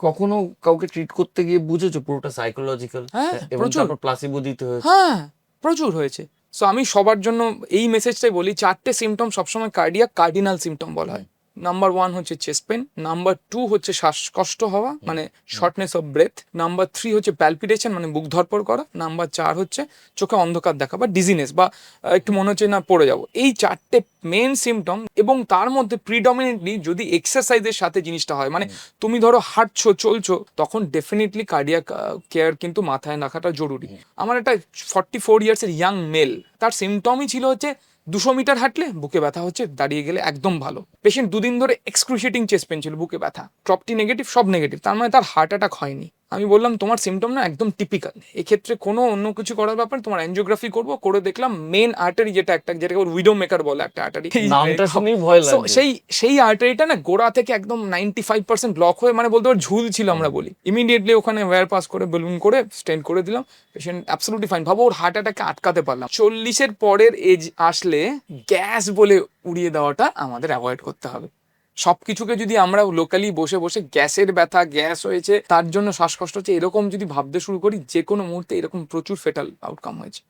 কখনো কাউকে ট্রিট করতে গিয়ে বুঝেছ পুরোটা সাইকোলজিক্যাল হ্যাঁ, এবং প্রচুর। তারপর প্লাসিবো দিতে হয়েছে। হ্যাঁ প্রচুর হয়েছে। সো আমি সবার জন্য এই মেসেজটাই বলি চারটে সিমটম সবসময় কার্ডিয়াক কার্ডিনাল সিমটম বলা হয়। নাম্বার ওয়ান হচ্ছে চেস্ট পেন নাম্বার টু হচ্ছে শ্বাসকষ্ট হওয়া মানে shortness of breath number three হচ্ছে প্যালপিটেশন মানে বুক ধরপড় করা নাম্বার চার হচ্ছে চোখে অন্ধকার দেখা বা ডিজিনেস বা একটু মনে হচ্ছে না পড়ে যাব। এই চারটে মেন সিমটম এবং তার মধ্যে প্রিডমিনেন্টলি যদি এক্সারসাইজের সাথে জিনিসটা হয় মানে তুমি ধরো হাঁটছো চলছো তখন ডেফিনেটলি কার্ডিয়াক কেয়ার কিন্তু মাথায় রাখাটা জরুরি। আমার একটা ফর্টি ফোর ইয়ার্সের ইয়াং মেল তার সিমটমই ছিল হচ্ছে দুশো মিটার হাঁটলে বুকে ব্যথা হচ্ছে, দাঁড়িয়ে গেলে একদম ভালো। পেশেন্ট দুদিন ধরে এক্সক্রুশিয়েটিং চেস্ট পেন ছিল, বুকে ব্যথা। ট্রপটি নেগেটিভ সব নেগেটিভ তার মানে তার হার্ট অ্যাটাক হয়নি। আমি বললাম তোমার সিমটম না একদম টিপিক্যাল এক্ষেত্রে কোনো অন্য কিছু করার ব্যাপার তোমার অ্যাঞ্জিওগ্রাফি করব করে দেখলাম মেন আর্টারি যেটা একটা যেটাকে উইডো মেকার বলে একটা আর্টারি নামটা শুনেই ভয় So, সেই সেই আর্টারিটা না গোড়া থেকে একদম নাইনটি ফাইভ পার্সেন্ট ব্লক হয়ে মানে বলতে পারো ঝুল ছিল আমরা বলি। ইমিডিয়েটলি ওখানে ওয়্যার পাস করে বেলুন করে স্টেন্ট করে দিলাম। পেশেন্ট অ্যাবসলুটলি ফাইন ভাবো ওর হার্ট অ্যাটাকে আটকাতে পারলাম। চল্লিশের পরের এজ আসলে গ্যাস বলে উড়িয়ে দেওয়াটা আমাদের অ্যাভয়েড করতে হবে। সবকিছুকে যদি আমরা লোকালি বসে বসে গ্যাসের ব্যথা, গ্যাস হয়েছে, তার জন্য শ্বাসকষ্ট হচ্ছে, এরকম যদি ভাবতে শুরু করি যে কোনো মুহূর্তে এরকম প্রচুর ফেটাল আউটকাম হয়েছে।